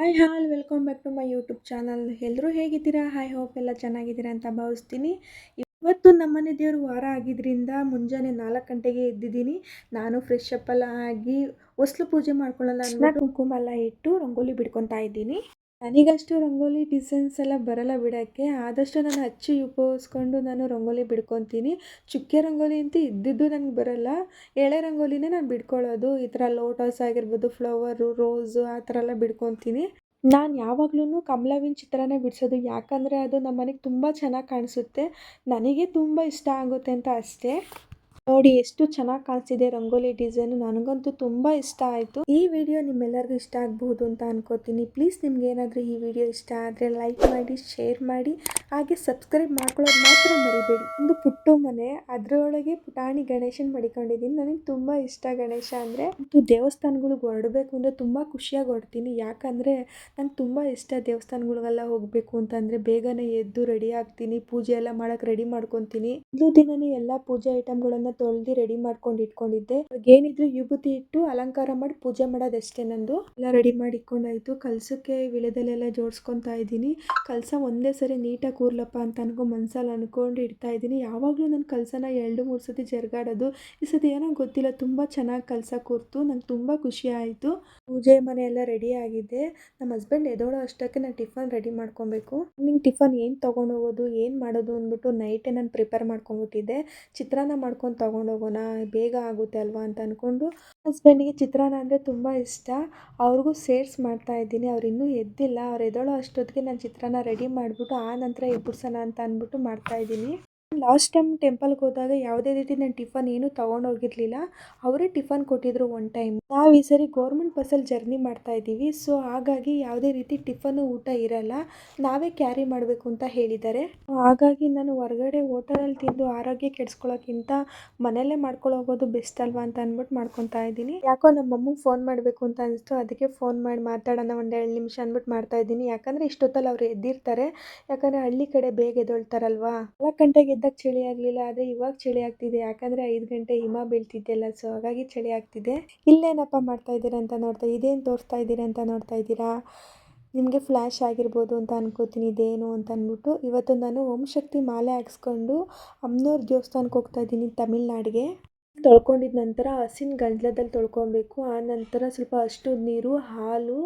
Hi all welcome back to my YouTube channel ಎಲ್ಲರೂ ಹೇಗಿದ್ದೀರಾ? Hi hope ಎಲ್ಲ ಚೆನ್ನಾಗಿದ್ದೀರಾ ಅಂತ ಭಾವಿಸ್ತೀನಿ. ಇವತ್ತು ನಮ್ಮನೆ ದೇವರು ವಾರ ಆಗಿದ್ದರಿಂದ ಮುಂಜಾನೆ ನಾಲ್ಕು ಗಂಟೆಗೆ ಎದ್ದಿದ್ದೀನಿ. ನಾನು ಫ್ರೆಶ್ ಅಪ್ ಎಲ್ಲ ಆಗಿ ಹೊಸ್ಲು ಪೂಜೆ ಮಾಡ್ಕೊಳ್ಳಲ್ಲ ಅಂದ್ಬಿಟ್ಟು ಕುಂಕುಮ ಎಲ್ಲ ಇಟ್ಟು ರಂಗೋಲಿ ಬಿಡ್ಕೊತಾ ಇದ್ದೀನಿ. ನನಗಷ್ಟು ರಂಗೋಲಿ ಡಿಸೈನ್ಸ್ ಎಲ್ಲ ಬರಲ್ಲ ಬಿಡೋಕ್ಕೆ. ಆದಷ್ಟು ನಾನು ಹಚ್ಚಿ ಉಪಯೋಗಿಸ್ಕೊಂಡು ನಾನು ರಂಗೋಲಿ ಬಿಡ್ಕೊತೀನಿ. ಚುಕ್ಕೆ ರಂಗೋಲಿ ಅಂತ ಇದ್ದಿದ್ದು ನನಗೆ ಬರಲ್ಲ. ಎಳೆ ರಂಗೋಲಿನೇ ನಾನು ಬಿಡ್ಕೊಳ್ಳೋದು. ಈ ಥರ ಲೋಟಸ್ ಆಗಿರ್ಬೋದು ಫ್ಲವರು ರೋಸು ಆ ಥರ ಎಲ್ಲ ಬಿಡ್ಕೊತೀನಿ. ನಾನು ಯಾವಾಗ್ಲೂ ಕಮಲವಿನ ಚಿತ್ರನೇ ಬಿಡಿಸೋದು. ಯಾಕಂದರೆ ಅದು ನಮ್ಮ ಮನೆಗೆ ತುಂಬ ಚೆನ್ನಾಗಿ ಕಾಣಿಸುತ್ತೆ. ನನಗೆ ತುಂಬ ಇಷ್ಟ ಆಗುತ್ತೆ ಅಂತ ಅಷ್ಟೇ. ನೋಡಿ ಎಷ್ಟು ಚೆನ್ನಾಗಿ ಕಾಣಿಸಿದೆ ರಂಗೋಲಿ ಡಿಸೈನು. ನನಗಂತೂ ತುಂಬ ಇಷ್ಟ ಆಯಿತು. ಈ ವಿಡಿಯೋ ನಿಮ್ಮೆಲ್ಲರಿಗೂ ಇಷ್ಟ ಆಗಬಹುದು ಅಂತ ಅನ್ಕೋತೀನಿ. ಪ್ಲೀಸ್ ನಿಮ್ಗೆ ಏನಾದರೂ ಈ ವಿಡಿಯೋ ಇಷ್ಟ ಆದರೆ ಲೈಕ್ ಮಾಡಿ, ಶೇರ್ ಮಾಡಿ, ಹಾಗೆ ಸಬ್ಸ್ಕ್ರೈಬ್ ಮಾಡ್ಕೊಳ್ಳೋದು ಮಾತ್ರ ಮರಿಬೇಡಿ. ಒಂದು ಪುಟ್ಟು ಮನೆ, ಅದರೊಳಗೆ ಪುಟಾಣಿ ಗಣೇಶನ್ ಮಡಿಕೊಂಡಿದ್ದೀನಿ. ನನಗೆ ತುಂಬ ಇಷ್ಟ ಗಣೇಶ ಅಂದರೆ. ಮತ್ತು ದೇವಸ್ಥಾನಗಳಿಗೆ ಹೊರಡಬೇಕು ಅಂದರೆ ತುಂಬ ಖುಷಿಯಾಗಿ ಹೊರಡ್ತೀನಿ. ಯಾಕಂದರೆ ನಂಗೆ ತುಂಬ ಇಷ್ಟ ದೇವಸ್ಥಾನಗಳಿಗೆಲ್ಲ ಹೋಗಬೇಕು ಅಂತಂದರೆ ಬೇಗನೆ ಎದ್ದು ರೆಡಿ ಆಗ್ತೀನಿ. ಪೂಜೆ ಎಲ್ಲ ಮಾಡೋಕ್ಕೆ ರೆಡಿ ಮಾಡ್ಕೊತೀನಿ. ಒಂದು ದಿನನೇ ಎಲ್ಲ ಪೂಜೆ ಐಟಮ್ಗಳನ್ನು ತೊಳೆದು ರೆಡಿ ಮಾಡ್ಕೊಂಡು ಇಟ್ಕೊಂಡಿದ್ದೆ. ಏನಿದ್ರು ವಿಭೂತಿ ಇಟ್ಟು ಅಲಂಕಾರ ಮಾಡಿ ಪೂಜೆ ಮಾಡೋದಷ್ಟೇ ನಂದು. ಎಲ್ಲ ರೆಡಿ ಮಾಡಿ ಇಟ್ಕೊಂಡಾಯ್ತು. ಕಲ್ಸಕ್ಕೆ ವಿಳೆದಲ್ಲೆಲ್ಲ ಜೋಡಿಸ್ಕೊತಾ ಇದ್ದೀನಿ. ಕಲಸ ಒಂದೇ ಸರಿ ನೀಟಾಗಿ ಕೂರ್ಲಪ್ಪ ಅಂತ ಅನ್ಕೊ ಮನ್ಸಲ್ಲಿ ಅನ್ಕೊಂಡು ಇಡ್ತಾ ಇದ್ದೀನಿ. ಯಾವಾಗಲೂ ನನ್ನ ಕಲಸನ ಎರಡು, ಮೂರು ಸತಿ ಜರ್ಗಾಡೋದು ಈ ಸತಿ ಏನೋ ಗೊತ್ತಿಲ್ಲ. ತುಂಬ ಚೆನ್ನಾಗಿ ಕಲಸ ಕೂರ್ತು. ನಂಗೆ ತುಂಬ ಖುಷಿ ಆಯಿತು. ಪೂಜೆ ಮನೆ ಎಲ್ಲ ರೆಡಿ ಆಗಿದೆ. ನಮ್ಮ ಹಸ್ಬೆಂಡ್ ಎದೋಳೋ ಅಷ್ಟಕ್ಕೆ ನಾನು ಟಿಫನ್ ರೆಡಿ ಮಾಡ್ಕೊಬೇಕು. ನಿಂಗೆ ಟಿಫನ್ ಏನು ತೊಗೊಂಡು ಹೋಗೋದು, ಏನು ಮಾಡೋದು ಅಂದ್ಬಿಟ್ಟು ನೈಟೇ ನಾನು ಪ್ರಿಪೇರ್ ಮಾಡ್ಕೊಂಬಿಟ್ಟಿದ್ದೆ ಚಿತ್ರಾನ್ನ ಮಾಡ್ಕೊಂಡು ತೊಗೊಂಡೋಗೋಣ, ಬೇಗ ಆಗುತ್ತೆ ಅಲ್ವಾ ಅಂತ ಅಂದ್ಕೊಂಡು ಹಸ್ಬೆಂಡಿಗೆ ಚಿತ್ರಾನ್ನ ಅಂದರೆ ತುಂಬ ಇಷ್ಟ. ಅವ್ರಿಗೂ ಸೇರ್ಸ್ ಮಾಡ್ತಾ ಇದ್ದೀನಿ. ಅವ್ರು ಇನ್ನೂ ಎದ್ದಿಲ್ಲ. ಅವ್ರು ಎದ್ದೋಳೋ ಅಷ್ಟೊತ್ತಿಗೆ ನಾನು ಚಿತ್ರಾನ್ನ ರೆಡಿ ಮಾಡಿಬಿಟ್ಟು ಆ ನಂತರ ಎಬ್ಬಿಡ್ಸೋಣ ಅಂತ ಅಂದ್ಬಿಟ್ಟು ಮಾಡ್ತಾಯಿದ್ದೀನಿ ಲಾಸ್ಟ್ ಟೈಮ್ ಟೆಂಪಲ್ಗೆ ಹೋದಾಗ ಯಾವುದೇ ರೀತಿ ನಾನು ಟಿಫನ್ ಏನು ತೊಗೊಂಡೋಗಿರಲಿಲ್ಲ ಅವರೇ ಟಿಫನ್ ಕೊಟ್ಟಿದ್ರು ಒನ್ ಟೈಮ್ ನಾವು ಈ ಸರಿ ಗೌರ್ಮೆಂಟ್ ಬಸ್ಸಲ್ಲಿ ಜರ್ನಿ ಮಾಡ್ತಾ ಇದ್ದೀವಿ. ಸೊ ಹಾಗಾಗಿ ಯಾವುದೇ ರೀತಿ ಟಿಫನು ಊಟ ಇರಲ್ಲ. ನಾವೇ ಕ್ಯಾರಿ ಮಾಡಬೇಕು ಅಂತ ಹೇಳಿದ್ದಾರೆ. ಹಾಗಾಗಿ ನಾನು ಹೊರಗಡೆ ಹೋಟೆಲಲ್ಲಿ ತಿಂದು ಆರೋಗ್ಯ ಕೆಡಿಸ್ಕೊಳ್ಳೋಕ್ಕಿಂತ ಮನೆಯಲ್ಲೇ ಮಾಡ್ಕೊಳ್ಳೋಗೋದು ಬೆಸ್ಟ್ ಅಲ್ವಾ ಅಂತ ಅಂದ್ಬಿಟ್ಟು ಮಾಡ್ಕೊತಾ ಇದ್ದೀನಿ. ಯಾಕೋ ನಮ್ಮ ಅಮ್ಮಗೆ ಫೋನ್ ಮಾಡಬೇಕು ಅಂತ ಅನಿಸ್ತು. ಅದಕ್ಕೆ ಫೋನ್ ಮಾಡಿ ಮಾತಾಡೋಣ ಒಂದು ಎರಡು ನಿಮಿಷ ಅಂದ್ಬಿಟ್ಟು ಮಾಡ್ತಾ ಇದ್ದೀನಿ. ಯಾಕಂದರೆ ಇಷ್ಟೊತ್ತಲ್ಲಿ ಅವ್ರು ಎದ್ದಿರ್ತಾರೆ. ಯಾಕಂದರೆ ಹಳ್ಳಿ ಕಡೆ ಬೇಗ ಎದ್ದೊಳ್ತಾರಲ್ವಾ? ನಾಲ್ಕು ಗಂಟೆಗೆ ಚಳಿ ಆಗಲಿಲ್ಲ, ಆದರೆ ಇವಾಗ ಚಳಿ ಆಗ್ತಿದೆ. ಯಾಕಂದರೆ ಐದು ಗಂಟೆ ಹಿಮ ಬೀಳ್ತಿದ್ದೆಲ್ಲ ಸೊ ಹಾಗಾಗಿ ಚಳಿ ಆಗ್ತಿದೆ. ಇಲ್ಲೇನಪ್ಪ ಮಾಡ್ತಾ ಇದ್ದೀರಾ ಅಂತ ನೋಡ್ತಾ, ಇದೇನು ತೋರಿಸ್ತಾ ಇದ್ದೀರಾ ಅಂತ ನೋಡ್ತಾ ಇದ್ದೀರಾ? ನಿಮಗೆ ಫ್ಲ್ಯಾಶ್ ಆಗಿರ್ಬೋದು ಅಂತ ಅನ್ಕೋತೀನಿ, ಇದೇನು ಅಂತ ಅಂದ್ಬಿಟ್ಟು ಇವತ್ತು ನಾನು ಓಂ ಶಕ್ತಿ ಮಾಲೆ ಹಾಕ್ಸ್ಕೊಂಡು ಅಮ್ನೂರು ದೇವಸ್ಥಾನಕ್ಕೆ ಹೋಗ್ತಾ ಇದ್ದೀನಿ ತಮಿಳ್ನಾಡಿಗೆ. ತೊಳ್ಕೊಂಡಿದ್ದ ನಂತರ ಹಸಿನ ಗಂಜಲದಲ್ಲಿ ತೊಳ್ಕೊಬೇಕು, ಆ ನಂತರ ಸ್ವಲ್ಪ ಅಷ್ಟು ನೀರು, ಹಾಲು,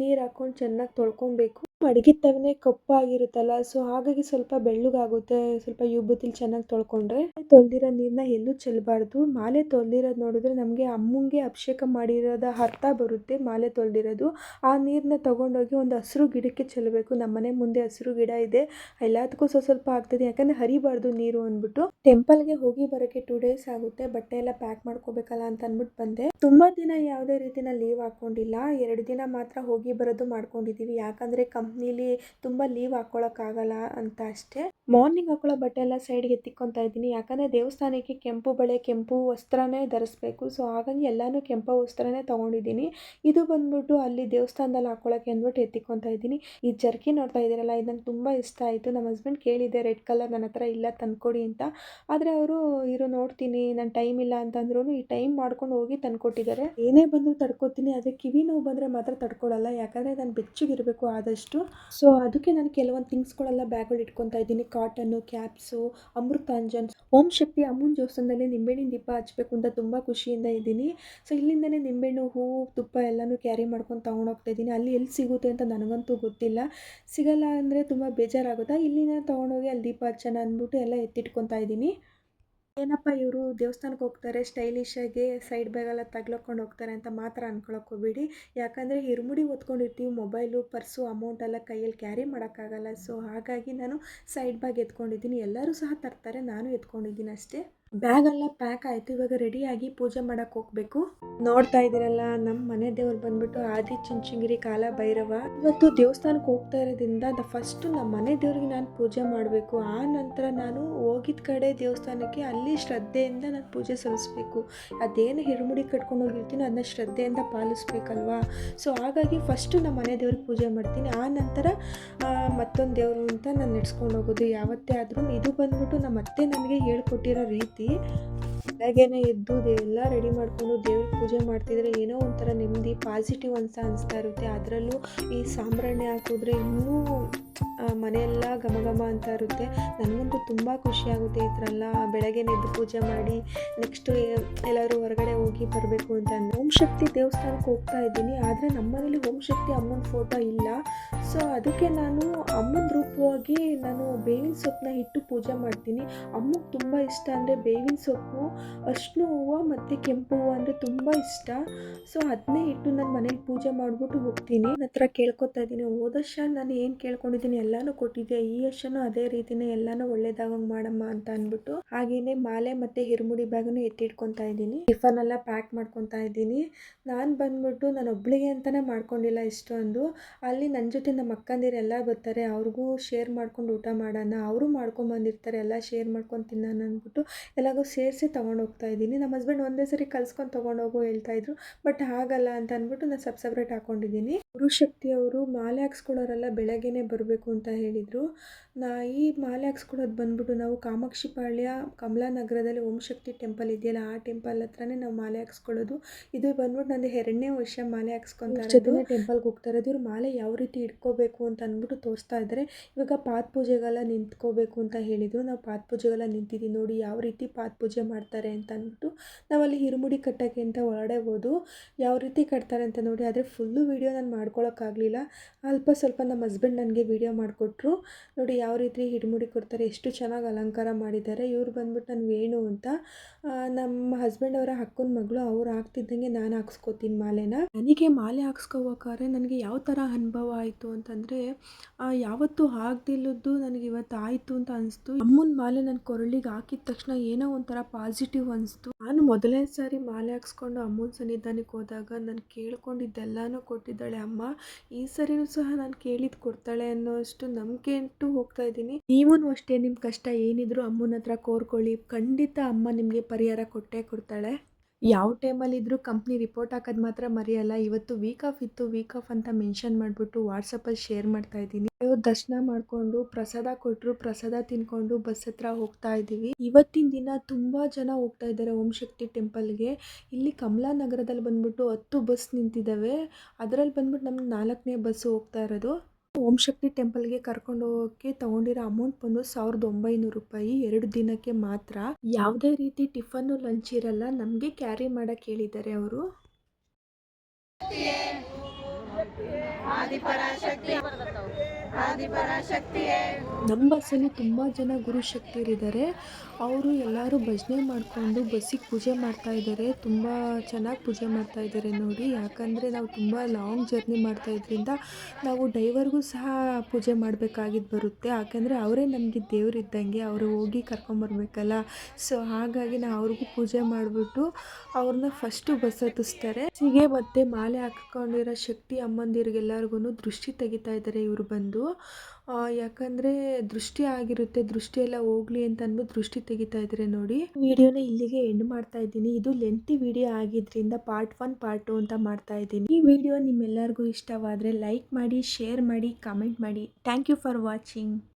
ನೀರು ಹಾಕ್ಕೊಂಡು ಚೆನ್ನಾಗಿ ತೊಳ್ಕೊಬೇಕು. ಮಡಗಿದ ತವನೆ ಕಪ್ಪಾಗಿರುತ್ತಲ್ಲ ಸೊ ಹಾಗಾಗಿ ಸ್ವಲ್ಪ ಬೆಳ್ಳಗಾಗುತ್ತೆ, ಸ್ವಲ್ಪ ವಿಭೂತಿಲಿ ಚೆನ್ನಾಗಿ ತೊಳ್ಕೊಂಡ್ರೆ. ತೊಳೆದಿರೋ ನೀರನ್ನ ಎಲ್ಲೂ ಚೆಲ್ಲಬಾರ್ದು ಮಾಲೆ ತೊಳೆದಿರೋದು ನೋಡಿದ್ರೆ ನಮಗೆ ಅಮ್ಮಂಗೆ ಅಭಿಷೇಕ ಮಾಡಿರೋದ ಅರ್ಥ ಬರುತ್ತೆ, ಮಾಲೆ ತೊಳೆದಿರೋದು. ಆ ನೀರನ್ನ ತೊಗೊಂಡೋಗಿ ಒಂದು ಹಸಿರು ಗಿಡಕ್ಕೆ ಚೆಲ್ಲಬೇಕು ನಮ್ಮ ಮನೆ ಮುಂದೆ ಹಸಿರು ಗಿಡ ಇದೆ, ಎಲ್ಲದಕ್ಕೂ ಸ್ವಲ್ಪ ಸ್ವಲ್ಪ ಆಗ್ತದೆ. ಯಾಕಂದರೆ ಹರಿಬಾರ್ದು ನೀರು ಅಂದ್ಬಿಟ್ಟು. ಟೆಂಪಲ್ಗೆ ಹೋಗಿ ಬರೋಕ್ಕೆ ಟೂ ಡೇಸ್ ಆಗುತ್ತೆ. ಬಟ್ಟೆ ಎಲ್ಲ ಪ್ಯಾಕ್ ಮಾಡ್ಕೋಬೇಕಲ್ಲ ಅಂತ ಅಂದ್ಬಿಟ್ಟು ಬಂದೆ. ತುಂಬ ದಿನ ಯಾವುದೇ ರೀತಿನ ಲೀವ್ ಹಾಕೊಂಡಿಲ್ಲ. ಎರಡು ದಿನ ಮಾತ್ರ ಹೋಗಿ ಬರೋದು ಮಾಡ್ಕೊಂಡಿದ್ದೀವಿ ಯಾಕಂದರೆ ಕಂಪ್ನಿಲಿ ತುಂಬ ಲೀವ್ ಹಾಕ್ಕೊಳಕ್ಕಾಗಲ್ಲ ಅಂತ ಅಷ್ಟೇ. ಮಾರ್ನಿಂಗ್ ಹಾಕೊಳ್ಳೋ ಬಟ್ಟೆ ಎಲ್ಲ ಸೈಡ್ಗೆ ಎತ್ತಿಕ್ಕೊತಾ ಇದ್ದೀನಿ. ಯಾಕಂದರೆ ದೇವಸ್ಥಾನಕ್ಕೆ ಕೆಂಪು ಬಳೆ, ಕೆಂಪು ವಸ್ತ್ರನೇ ಧರಿಸ್ಬೇಕು. ಸೊ ಹಾಗಾಗಿ ಎಲ್ಲನೂ ಕೆಂಪು ವಸ್ತ್ರನೇ ತೊಗೊಂಡಿದ್ದೀನಿ. ಇದು ಬಂದ್ಬಿಟ್ಟು ಅಲ್ಲಿ ದೇವಸ್ಥಾನದಲ್ಲಿ ಹಾಕೊಳ್ಳೋಕೆ ಅಂದ್ಬಿಟ್ಟು ಎತ್ತಿಕ್ಕೊತಾ ಇದ್ದೀನಿ. ಈ ಜರ್ಕಿ ನೋಡ್ತಾ ಇದ್ದೀರಲ್ಲ, ಇದು ನಂಗೆ ತುಂಬ ಇಷ್ಟ ಆಯಿತು. ನಮ್ಮ ಹಸ್ಬೆಂಡ್ ಕೇಳಿದೆ ರೆಡ್ ಕಲರ್ ನನ್ನ ಹತ್ರ ಇಲ್ಲ, ತಂದ್ಕೊಡಿ ಅಂತ. ಆದರೆ ಅವರು, ಇರೋ, ನೋಡ್ತೀನಿ ನನ್ನ ಟೈಮ್ ಇಲ್ಲ ಅಂತಂದ್ರೂ ಈ ಟೈಮ್ ಮಾಡ್ಕೊಂಡು ಹೋಗಿ ತಂದ್ಕೊಟ್ಟಿದ್ದಾರೆ. ಏನೇ ಬಂದರೂ ತಡ್ಕೊತೀನಿ. ಆದರೆ ಕಿವಿ ನೋವು ಬಂದರೆ ಮಾತ್ರ ತಡ್ಕೊಳ್ಳಲ್ಲ ಯಾಕಂದರೆ ನಾನು ಬೆಚ್ಚಗಿರಬೇಕು ಆದಷ್ಟು. ಸೊ ಅದಕ್ಕೆ ನಾನು ಕೆಲವೊಂದು ಥಿಂಗ್ಸ್ಗಳೆಲ್ಲ ಬ್ಯಾಗಲ್ಲಿ ಇಟ್ಕೊತಾ ಇದ್ದೀನಿ. Cotton, caps, Amrutanjan. ಓಂ ಶಕ್ತಿ ಅಮ್ಮನ ದೇವಸ್ಥಾನದಲ್ಲಿ ನಿಂಬೆಹಣ್ಣಿನ ದೀಪ ಹಚ್ಚಬೇಕು ಅಂತ ತುಂಬ ಖುಷಿಯಿಂದ ಇದ್ದೀನಿ. ಸೊ ಇಲ್ಲಿಂದನೇ ನಿಂಬೆಹಣ್ಣು ಹೂವು ತುಪ್ಪ ಎಲ್ಲನೂ ಕ್ಯಾರಿ ಮಾಡ್ಕೊಂಡು ತೊಗೊಂಡೋಗ್ತಾ ಇದ್ದೀನಿ. ಅಲ್ಲಿ ಎಲ್ಲಿ ಸಿಗುತ್ತೆ ಅಂತ ನನಗಂತೂ ಗೊತ್ತಿಲ್ಲ. ಸಿಗಲ್ಲ ಅಂದರೆ ತುಂಬ ಬೇಜಾರಾಗುತ್ತಾ ಇಲ್ಲಿಂದ ತೊಗೊಂಡೋಗಿ ಅಲ್ಲಿ ದೀಪ ಹಚ್ಚೋಣ ಅಂದ್ಬಿಟ್ಟು ಎಲ್ಲ ಎತ್ತಿಟ್ಕೊತಾ ಇದ್ದೀನಿ. ಏನಪ್ಪ ಇವರು ದೇವಸ್ಥಾನಕ್ಕೆ ಹೋಗ್ತಾರೆ ಸ್ಟೈಲಿಶಾಗಿ ಸೈಡ್ ಬ್ಯಾಗೆಲ್ಲ ತಗ್ಲಕೊಂಡು ಹೋಗ್ತಾರೆ ಅಂತ ಮಾತ್ರ ಅನ್ಕೊಳಕ್ಕೆ ಹೋಗ್ಬೇಡಿ. ಯಾಕಂದರೆ ಹಿರುಮುಡಿ ಹೊತ್ಕೊಂಡಿರ್ತೀವಿ ಮೊಬೈಲು ಪರ್ಸು ಅಮೌಂಟ್ ಎಲ್ಲ ಕೈಯಲ್ಲಿ ಕ್ಯಾರಿ ಮಾಡೋಕ್ಕಾಗಲ್ಲ. ಸೊ ಹಾಗಾಗಿ ನಾನು ಸೈಡ್ ಬ್ಯಾಗ್ ಎತ್ಕೊಂಡಿದ್ದೀನಿ. ಎಲ್ಲರೂ ಸಹ ತರ್ತಾರೆ, ನಾನು ಎತ್ಕೊಂಡಿದ್ದೀನಿ ಅಷ್ಟೇ. ಬ್ಯಾಗ್ ಎಲ್ಲ ಪ್ಯಾಕ್ ಆಯಿತು, ಇವಾಗ ರೆಡಿಯಾಗಿ ಪೂಜೆ ಮಾಡೋಕ್ಕೆ ಹೋಗಬೇಕು. ನೋಡ್ತಾ ಇದ್ದೀರಲ್ಲ ನಮ್ಮ ಮನೆ ದೇವ್ರು ಬಂದ್ಬಿಟ್ಟು ಆದಿ ಚುಂಚನಗಿರಿ ಕಾಲ, ಭೈರವ. ಇವತ್ತು ದೇವಸ್ಥಾನಕ್ಕೆ ಹೋಗ್ತಾ ಇರೋದ್ರಿಂದ ದ ಫಸ್ಟ್ ನಮ್ಮ ಮನೆ ದೇವ್ರಿಗೆ ನಾನು ಪೂಜೆ ಮಾಡಬೇಕು. ಆ ನಂತರ ನಾನು ಹೋಗಿದ ಕಡೆ ದೇವಸ್ಥಾನಕ್ಕೆ ಅಲ್ಲಿ ಶ್ರದ್ಧೆಯಿಂದ ನಾನು ಪೂಜೆ ಸಲ್ಲಿಸ್ಬೇಕು. ಅದೇನು ಹಿರುಮುಡಿ ಕಟ್ಕೊಂಡು ಹೋಗಿರ್ತೀನಿ ಅದನ್ನ ಶ್ರದ್ಧೆಯಿಂದ ಪಾಲಿಸ್ಬೇಕಲ್ವಾ? ಸೊ ಹಾಗಾಗಿ ಫಸ್ಟು ನಮ್ಮ ಮನೆ ದೇವ್ರಿಗೆ ಪೂಜೆ ಮಾಡ್ತೀನಿ. ಆ ನಂತರ ಮತ್ತೊಂದು ದೇವರು ಅಂತ ನಾನು ನಡ್ಸ್ಕೊಂಡು ಹೋಗೋದು. ಯಾವತ್ತೇ ಆದ್ರೂ ಇದು ಬಂದ್ಬಿಟ್ಟು ನಮ್ಮ ಅತ್ತೆ ನನಗೆ ಹೇಳ್ಕೊಟ್ಟಿರೋ ರೀತಿ. ಬೆಳಗ್ಗೆನೆ ಎದ್ದು ಎಲ್ಲ ರೆಡಿ ಮಾಡಿಕೊಂಡು ದೇವ್ರಿಗೆ ಪೂಜೆ ಮಾಡ್ತಿದ್ರೆ ಏನೋ ಒಂಥರ ನೆಮ್ಮದಿ ಪಾಸಿಟಿವ್ ಅಂತ ಅನಿಸ್ತಾ ಇರುತ್ತೆ. ಅದರಲ್ಲೂ ಈ ಸಾಂಬ್ರಾಣಿ ಹಾಕಿದ್ರೆ ಇನ್ನೂ ಮನೆಯೆಲ್ಲ ಘಮ ಘಮ ಅಂತ ಇರುತ್ತೆ. ನನಗಂತೂ ತುಂಬ ಖುಷಿ ಆಗುತ್ತೆ ಈ ಥರ ಎಲ್ಲ ಬೆಳಗ್ಗೆ ಎದ್ದು ಪೂಜೆ ಮಾಡಿ ನೆಕ್ಸ್ಟು ಎಲ್ಲರೂ ಹೊರಗಡೆ ಹೋಗಿ ಬರಬೇಕು ಅಂತ ಅಂದರೆ ಓಂ ಶಕ್ತಿ ದೇವಸ್ಥಾನಕ್ಕೆ ಹೋಗ್ತಾ ಇದ್ದೀನಿ. ಆದರೆ ನಮ್ಮನೇಲಿ ಓಂ ಶಕ್ತಿ ಅಮ್ಮನ ಫೋಟೋ ಇಲ್ಲ. ಸೊ ಅದಕ್ಕೆ ನಾನು ಅಮ್ಮನ ರೂಪವಾಗಿ ನಾನು ಬೇವಿನ ಸೊಪ್ಪನ್ನ ಇಟ್ಟು ಪೂಜೆ ಮಾಡ್ತೀನಿ. ಅಮ್ಮಗೆ ತುಂಬ ಇಷ್ಟ ಅಂದರೆ ಬೇವಿನ ಸೊಪ್ಪು ಅರ್ಶಿನ ಹೂವು ಮತ್ತು ಕೆಂಪು ಹೂವು ಅಂದರೆ ತುಂಬ ಇಷ್ಟ. ಸೊ ಅದನ್ನೇ ಇಟ್ಟು ನಾನು ಮನೇಲಿ ಪೂಜೆ ಮಾಡಿಬಿಟ್ಟು ಹೋಗ್ತೀನಿ. ನನ್ನ ಹತ್ರ ಕೇಳ್ಕೊತಾ ಇದ್ದೀನಿ. ಹೋದ ವರ್ಷ ನಾನು ಏನು ಕೇಳ್ಕೊಂಡಿದ್ದೀನಿ ಎಲ್ಲನೂ ಕೊಟ್ಟಿದ್ದೆ ಈ ವರ್ಷನೂ ಅದೇ ರೀತಿನೇ ಎಲ್ಲಾನು ಒಳ್ಳೇದಾಗಂಗ್ ಮಾಡಮ್ಮ ಅಂತ ಅಂದ್ಬಿಟ್ಟು ಹಾಗೇನೆ ಮಾಲೆ ಮತ್ತೆ ಹಿರುಮುಡಿ ಬ್ಯಾಗ್ನು ಎತ್ತಿಟ್ಕೊತಾ ಇದ್ದೀನಿ. ಟಿಫನ್ ಎಲ್ಲ ಪ್ಯಾಕ್ ಮಾಡ್ಕೊತಾ ಇದ್ದೀನಿ. ನಾನು ಬಂದ್ಬಿಟ್ಟು ನಾನು ಒಬ್ಳಿಗೆ ಅಂತಾನೆ ಮಾಡ್ಕೊಂಡಿಲ್ಲ ಇಷ್ಟೊಂದು. ಅಲ್ಲಿ ನನ್ನ ಜೊತೆ ನಮ್ಮ ಅಕ್ಕಂದಿರೆಲ್ಲ ಬರ್ತಾರೆ. ಅವ್ರಿಗೂ ಶೇರ್ ಮಾಡ್ಕೊಂಡು ಊಟ ಮಾಡೋಣ. ಅವರು ಮಾಡ್ಕೊಂಬಂದಿರ್ತಾರೆ ಎಲ್ಲ ಶೇರ್ ಮಾಡ್ಕೊಂಡು ತಿನ್ನೋಣ ಅಂದ್ಬಿಟ್ಟು ಎಲ್ಲಾಗೂ ಸೇರಿಸಿ ತಗೊಂಡ್ ಹೋಗ್ತಾ ಇದ್ದೀನಿ. ನಮ್ಮ ಹಸ್ಬೆಂಡ್ ಒಂದೇ ಸರಿ ಕಲ್ಸ್ಕೊಂಡು ತೊಗೊಂಡೋಗು ಹೇಳ್ತಾ ಇದ್ರು. ಬಟ್ ಹಾಗಲ್ಲ ಅಂತ ಅಂದ್ಬಿಟ್ಟು ನಾನು ಸಪ್ರೇಟ್ ಹಾಕೊಂಡಿದ್ದೀನಿ. ಗುರುಶಕ್ತಿ ಅವರು ಮಾಲೆ ಹಾಕ್ಸ್ಕೊಳ್ಳೋರೆಲ್ಲ ಬೆಳಗ್ಗೆನೇ ಬರಬೇಕು ಅಂತ ಹೇಳಿದರು. ನಾ ಈ ಮಾಲೆ ಹಾಕ್ಸ್ಕೊಳ್ಳೋದು ಬಂದ್ಬಿಟ್ಟು ನಾವು ಕಾಮಾಕ್ಷಿಪಾಳ್ಯ ಕಮಲಾನಗರದಲ್ಲಿ ಓಂ ಶಕ್ತಿ ಟೆಂಪಲ್ ಇದೆಯಲ್ಲ ಆ ಟೆಂಪಲ್ ಹತ್ರನೇ ನಾವು ಮಾಲೆ ಹಾಕ್ಸ್ಕೊಳ್ಳೋದು. ಇದು ಬಂದ್ಬಿಟ್ಟು ನಂದು ಎರಡನೇ ವರ್ಷ ಮಾಲೆ ಹಾಕ್ಸ್ಕೊಂತಾರೆ ಜೊತೆ ಟೆಂಪಲ್ಗೆ ಹೋಗ್ತಾ ಇರೋದು. ಇವ್ರು ಮಾಲೆ ಯಾವ ರೀತಿ ಇಟ್ಕೋಬೇಕು ಅಂತ ಅಂದ್ಬಿಟ್ಟು ತೋರಿಸ್ತಾ ಇದ್ದಾರೆ. ಇವಾಗ ಪಾದ ಪೂಜೆಗೆಲ್ಲ ನಿಂತ್ಕೋಬೇಕು ಅಂತ ಹೇಳಿದರು. ನಾವು ಪಾದ ಪೂಜೆಗೆಲ್ಲ ನಿಂತಿದ್ದೀವಿ ನೋಡಿ ಯಾವ ರೀತಿ ಪಾದ ಪೂಜೆ ಮಾಡ್ತಾರೆ ಅಂತ ಅಂದ್ಬಿಟ್ಟು ನಾವಲ್ಲಿ ಹಿರುಮುಡಿ ಕಟ್ಟೋಕ್ಕೆ ಅಂತ ಹೊರಡೆ ಹೋದು. ಯಾವ ರೀತಿ ಕಟ್ತಾರೆ ಅಂತ ನೋಡಿ ಆದರೆ ಫುಲ್ಲು ವೀಡಿಯೋ ನಾನು ಮಾಡ್ಕೊಳಕ್ಕಾಗಲಿಲ್ಲ. ಅಲ್ಪ ಸ್ವಲ್ಪ ನಮ್ಮ ಹಸ್ಬೆಂಡ್ ನನಗೆ ವೀಡಿಯೋ ಮಾಡಿಕೊಟ್ರು. ನೋಡಿ ಯಾವ ರೀತಿ ಹಿಡಿಮುಡಿ ಕೊಡ್ತಾರೆ, ಎಷ್ಟು ಚೆನ್ನಾಗಿ ಅಲಂಕಾರ ಮಾಡಿದ್ದಾರೆ, ಇವ್ರು ಬಂದ್ಬಿಟ್ಟು ನಾನು ವೇಣು ಅಂತ. ನಮ್ಮ ಹಸ್ಬೆಂಡ್ ಅವರ ಅಕ್ಕನ ಮಗಳು ಅವ್ರು ಹಾಕ್ತಿದ್ದಂಗೆ ನಾನು ಹಾಕ್ಸ್ಕೊತೀನಿ ಮಾಲೆನ. ನನಗೆ ಮಾಲೆ ಹಾಕ್ಸ್ಕೋಬೇಕಾದ್ರೆ ನನಗೆ ಯಾವ ಥರ ಅನುಭವ ಆಯಿತು ಅಂತಂದರೆ ಯಾವತ್ತೂ ಆಗದಿಲ್ಲದ್ದು ನನಗೆ ಇವತ್ತು ಆಯಿತು ಅಂತ ಅನಿಸ್ತು. ಅಮ್ಮನ ಮಾಲೆ ನನ್ನ ಕೊರಳಿಗೆ ಹಾಕಿದ ತಕ್ಷಣ ಏನೋ ಒಂಥರ ಪಾಸಿಟಿವ್ ಅನಿಸ್ತು. ನಾನು ಮೊದಲನೇ ಸಾರಿ ಮಾಲೆ ಹಾಕ್ಸ್ಕೊಂಡು ಅಮ್ಮನ ಸನ್ನಿಧಾನಕ್ಕೆ ಹೋದಾಗ ನಾನು ಕೇಳ್ಕೊಂಡಿದ್ದೆಲ್ಲನೂ ಕೊಟ್ಟಿದ್ದಾಳೆ ಅಮ್ಮ. ಈ ಸರಿನೂ ಸಹ ನಾನು ಕೇಳಿದ್ದು ಕೊಡ್ತಾಳೆ ಅನ್ನೋ ಅಷ್ಟು ನಂಬಿಕೆ ಇಟ್ಟು ಹೋಗ್ತಾ ಇದ್ದೀನಿ. ನೀವೂ ಅಷ್ಟೇ ನಿಮ್ಮ ಕಷ್ಟ ಏನಿದ್ರು ಅಮ್ಮನ ಹತ್ರ ಕೋರ್ಕೊಳ್ಳಿ. ಖಂಡಿತ ಅಮ್ಮ ನಿಮಗೆ ಪರಿಹಾರ ಕೊಟ್ಟೇ ಕೊಡ್ತಾಳೆ. ಯಾವ ಟೈಮಲ್ಲಿ ಇದ್ದರೂ ಕಂಪ್ನಿ ರಿಪೋರ್ಟ್ ಹಾಕೋದು ಮಾತ್ರ ಮರೆಯಲ್ಲ. ಇವತ್ತು ವೀಕ್ ಆಫ್ ಇತ್ತು. ವೀಕ್ ಆಫ್ ಅಂತ ಮೆನ್ಷನ್ ಮಾಡಿಬಿಟ್ಟು ವಾಟ್ಸಪ್ಪಲ್ಲಿ ಶೇರ್ ಮಾಡ್ತಾ ಇದ್ದೀನಿ. ದೇವ್ರ ದರ್ಶನ ಮಾಡಿಕೊಂಡು, ಪ್ರಸಾದ ಕೊಟ್ಟರು ಪ್ರಸಾದ ತಿನ್ಕೊಂಡು ಬಸ್ ಹತ್ರ ಹೋಗ್ತಾ ಇದ್ದೀವಿ. ಇವತ್ತಿನ ದಿನ ತುಂಬ ಜನ ಹೋಗ್ತಾ ಇದ್ದಾರೆ ಓಂ ಶಕ್ತಿ ಟೆಂಪಲ್ಗೆ ಇಲ್ಲಿ ಕಮಲಾನಗರದಲ್ಲಿ ಬಂದ್ಬಿಟ್ಟು ಹತ್ತು ಬಸ್ ನಿಂತಿದ್ದಾವೆ. ಅದರಲ್ಲಿ ಬಂದ್ಬಿಟ್ಟು ನಮ್ಗೆ ನಾಲ್ಕನೇ ಬಸ್ಸು ಹೋಗ್ತಾ ಇರೋದು. ಓಂ ಶಕ್ತಿ ಟೆಂಪಲ್ಗೆ ಕರ್ಕೊಂಡು ಹೋಗೋಕ್ಕೆ ತಗೊಂಡಿರೋ ಅಮೌಂಟ್ ಬಂದು ಸಾವಿರದ ಒಂಬೈನೂರು ರೂಪಾಯಿ. ಎರಡು ದಿನಕ್ಕೆ ಮಾತ್ರ. ಯಾವುದೇ ರೀತಿ ಟಿಫನ್ನು, ಲಂಚ್ ಇರಲ್ಲ. ನಮಗೆ ಕ್ಯಾರಿ ಮಾಡಕ್ಕೆ ಹೇಳಿದ್ದಾರೆ ಅವರು. ನಮ್ಮ ಬಸ್ಸಲ್ಲಿ ತುಂಬ ಜನ ಗುರು ಗುರುಶಕ್ತಿಯರಿದ್ದಾರೆ ಅವರು ಎಲ್ಲರೂ ಭಜನೆ ಮಾಡಿಕೊಂಡು ಬಸ್ಸಿಗೆ ಪೂಜೆ ಮಾಡ್ತಾ ಇದ್ದಾರೆ. ತುಂಬ ಚೆನ್ನಾಗಿ ಪೂಜೆ ಮಾಡ್ತಾ ಇದ್ದಾರೆ ನೋಡಿ. ಯಾಕಂದರೆ ನಾವು ತುಂಬ ಲಾಂಗ್ ಜರ್ನಿ ಮಾಡ್ತಾ ಇದ್ರಿಂದ ನಾವು ಡೈವರ್ಗೂ ಸಹ ಪೂಜೆ ಮಾಡಬೇಕಾಗಿದ್ದು ಬರುತ್ತೆ. ಯಾಕಂದರೆ ಅವರೇ ನಮಗೆ ದೇವರಿದ್ದಂಗೆ ಅವರು ಹೋಗಿ ಕರ್ಕೊಂಬರ್ಬೇಕಲ್ಲ ಸೊ ಹಾಗಾಗಿ ನಾವು ಅವ್ರಿಗೂ ಪೂಜೆ ಮಾಡಿಬಿಟ್ಟು ಅವ್ರನ್ನ ಫಸ್ಟು ಬಸ್ ಹತ್ತಿಸ್ತಾರೆ. ಹೀಗೆ ಮತ್ತೆ ಮಾಲೆ ಹಾಕೊಂಡಿರೋ ಶಕ್ತಿ ಅಮ್ಮಂದಿರಿಗೆಲ್ಲರಿಗೂ ದೃಷ್ಟಿ ತೆಗಿತಾ ಇದ್ದಾರೆ ಇವರು ಬಂದು. ಯಾಕಂದ್ರೆ ದೃಷ್ಟಿ ಆಗಿರುತ್ತೆ, ದೃಷ್ಟಿ ಎಲ್ಲ ಹೋಗ್ಲಿ ಅಂತ ಅಂದ್ಬಿಟ್ಟು ದೃಷ್ಟಿ ತೆಗಿತಾ ಇದ್ರೆ ನೋಡಿ. ವಿಡಿಯೋನ ಇಲ್ಲಿಗೆ ಎಂಡ್ ಮಾಡ್ತಾ ಇದ್ದೀನಿ. ಇದು ಲೆಂತಿ ವಿಡಿಯೋ ಆಗಿದ್ರಿಂದ ಪಾರ್ಟ್ ಒನ್ ಪಾರ್ಟ್ ಟು ಅಂತ ಮಾಡ್ತಾ ಇದ್ದೀನಿ. ಈ ವಿಡಿಯೋ ನಿಮ್ಮೆಲ್ಲರಿಗೂ ಇಷ್ಟವಾದರೆ ಲೈಕ್ ಮಾಡಿ ಶೇರ್ ಮಾಡಿ ಕಮೆಂಟ್ ಮಾಡಿ. Thank you for watching